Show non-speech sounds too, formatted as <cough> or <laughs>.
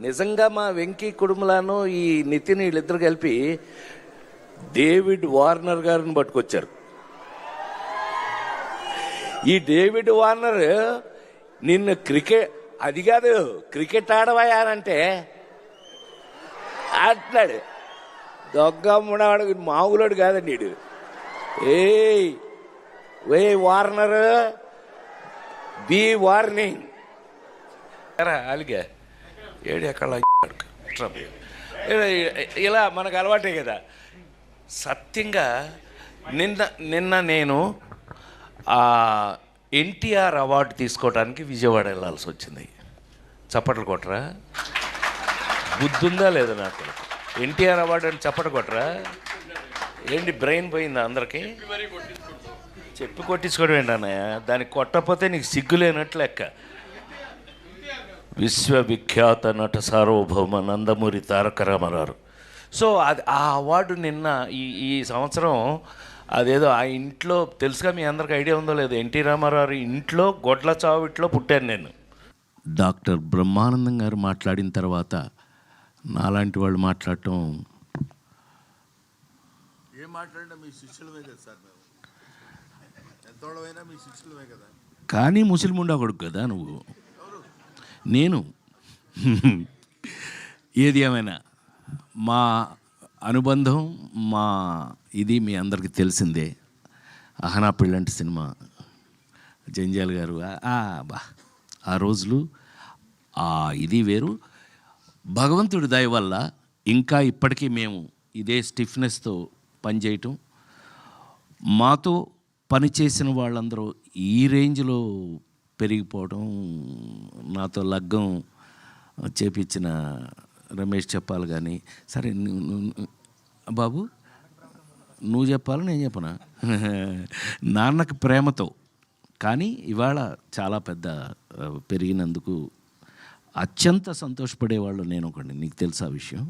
నిజంగా మా వెంకీ కుడుములను ఈ నితిన్ వీళ్ళిద్దరు కలిపి డేవిడ్ వార్నర్ గారిని పట్టుకొచ్చారు. ఈ డేవిడ్ వార్నర్ నిన్ను క్రికెట్ అది కాదు క్రికెట్ ఆడవయానంటే అంటున్నాడు. దొగ్గమ్మడాడు మామూలుడు కాదండి వీడు. ఏయ్ వే వార్నర్ బి వార్నింగ్. అలాగే ఏడు ఎక్కడ ఇలా మనకు అలవాటే కదా. సత్యంగా నిన్న నిన్న నేను ఎన్టీఆర్ అవార్డు తీసుకోవడానికి విజయవాడ వెళ్ళాల్సి వచ్చింది. చప్పట్లు కొట్టరా? బుద్ధుందా లేదా నాకు? ఎన్టీఆర్ అవార్డు అని చప్పట్లు కొట్టరా? ఏంటి బ్రెయిన్ పోయిందా అందరికీ? చెప్పి కొట్టించుకోవడం ఏంటన్నయ్య దానికి కొట్టకపోతే నీకు సిగ్గు లేనట్టు లెక్క. విశ్వవిఖ్యాత నట సార్వభౌమ నందమూరి తారక రామారావు. సో అది ఆ అవార్డు నిన్న ఈ ఈ సంవత్సరం అదేదో ఆ ఇంట్లో తెలుసుగా మీ అందరికి ఐడియా ఉందో లేదో ఎన్టీ రామారావు ఇంట్లో గొడ్ల చావిట్లో పుట్టాను నేను. డాక్టర్ బ్రహ్మానందం గారు మాట్లాడిన తర్వాత నాలాంటి వాళ్ళు మాట్లాడటం ఏం మాట్లాడినా మీ శిష్యులమే కదా సార్ మేము. ఎంతోళ్ళమైనా మీ శిష్యులమే కదా. కానీ ముస్లిం కొడుకు కదా నువ్వు. నేను ఏది ఏమైనా మా అనుబంధం మా ఇది మీ అందరికీ తెలిసిందే. అహనా పెళ్ళంటి సినిమా. జంజాల్ గారు ఆ- బా. ఆ రోజులు ఆ ఇది వేరు. భగవంతుడి దయ వల్ల ఇంకా ఇప్పటికీ మేము ఇదే స్టిఫ్నెస్తో పనిచేయటం. మాతో పనిచేసిన వాళ్ళందరూ ఈ రేంజ్లో పెరిగిపోవడం నాతో లగ్గం చేపించిన రమేష్ చెప్పాలి కానీ సరే నువ్వు- బాబు నువ్వు చెప్పాలి నేను చెప్పనా? <laughs> నాన్నకి ప్రేమతో కానీ ఇవాళ చాలా పెద్ద పెరిగినందుకు అత్యంత సంతోషపడేవాళ్ళు నేను ఒకటి నీకు తెలుసా విషయం.